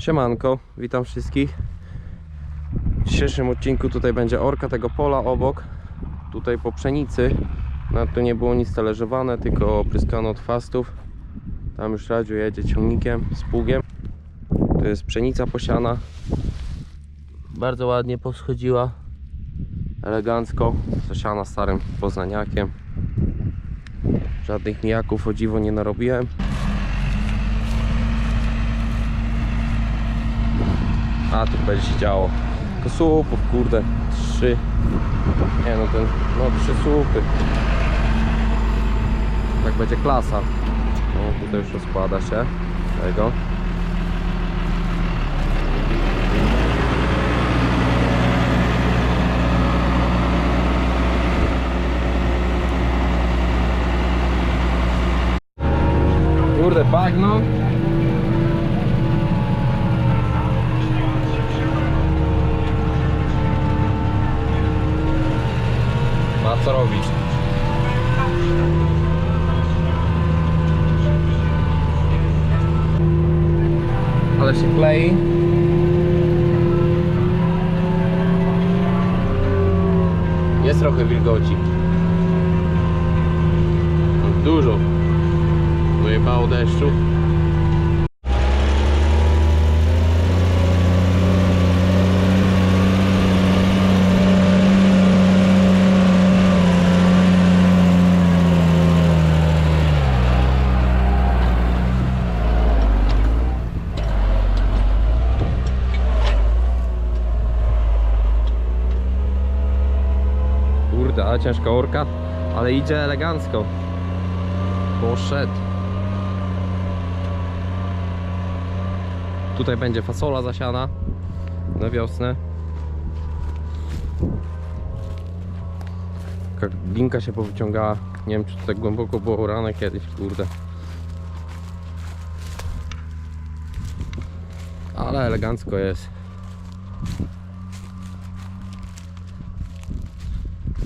Siemanko, witam wszystkich. W dzisiejszym odcinku tutaj będzie orka tego pola obok. Tutaj po pszenicy. No tu nie było nic talerzowane, tylko opryskano od fastów. Tam już Radziu jedzie ciągnikiem z pługiem. To jest pszenica posiana. Bardzo ładnie poschodziła. Elegancko. Zasiana starym poznaniakiem. Żadnych mijaków o dziwo nie narobiłem. A tu będzie się działo. To słupów, kurde, trzy. Nie no ten, no trzy słupy. Tak będzie klasa. No tutaj już rozkłada się tego. Ale się klei. Jest trochę wilgoci. Dużo. Dojebało deszczu. Kurde, ale ciężka orka, ale idzie elegancko. Poszedł. Tutaj będzie fasola zasiana na wiosnę. Taka Linka się powyciągała. Nie wiem, czy to tak głęboko było rane kiedyś, kurde. Ale elegancko jest.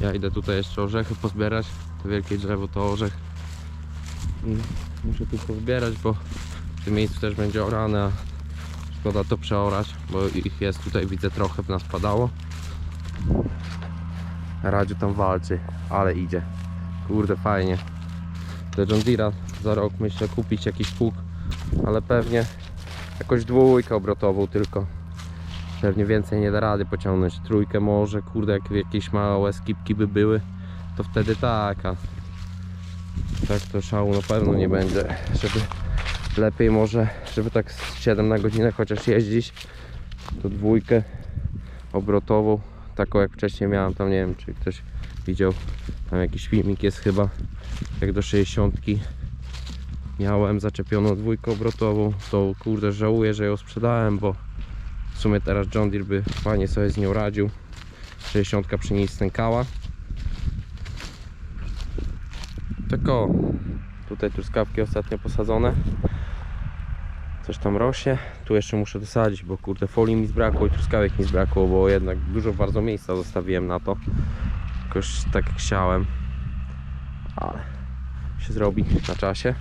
Ja idę tutaj jeszcze orzechy pozbierać. To wielkie drzewo to orzech. I muszę tu pozbierać, bo w tym miejscu też będzie orane, szkoda to przeorać, bo ich jest tutaj, widzę trochę nas padało. Radziu tam walczy, ale idzie. Kurde, fajnie. Do John za rok myślę kupić jakiś pług, ale pewnie jakąś dwójkę obrotową tylko. Pewnie więcej nie da rady pociągnąć. Trójkę może, kurde, jak jakieś małe skipki by były, to wtedy tak, tak to szału na pewno nie będzie. Żeby lepiej może, żeby tak z 7 na godzinę chociaż jeździć, to dwójkę obrotową, taką jak wcześniej miałem, tam nie wiem czy ktoś widział, tam jakiś filmik jest chyba, jak do 60 miałem zaczepioną dwójkę obrotową, to kurde żałuję, że ją sprzedałem, bo w sumie teraz John Deere by fajnie sobie z nią radził. 60 przy niej stękała. Tylko tutaj truskawki ostatnio posadzone. Coś tam rośnie. Tu jeszcze muszę dosadzić, bo kurde folii mi zbrakło i truskawek mi zbrakło, bo jednak dużo bardzo miejsca zostawiłem na to. Jakoś tak jak chciałem. Ale się zrobi na czasie.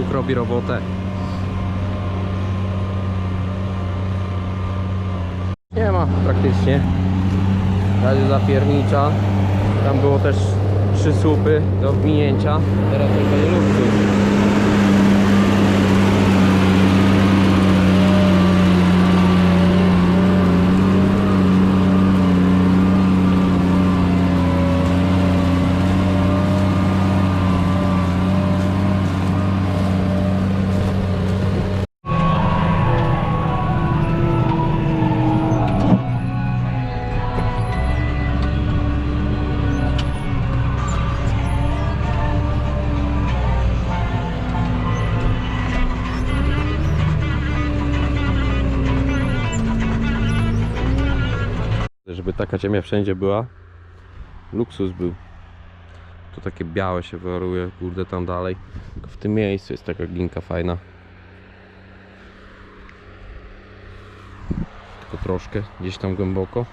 Pług robi robotę. Nie ma praktycznie. Razie zapiernicza. Tam było też trzy słupy do wminięcia. Teraz będzie luksus. Taka ziemia wszędzie była, luksus był. To takie białe się wyaruje, kurde, tam dalej. W tym miejscu jest taka glinka fajna. Tylko troszkę, gdzieś tam głęboko.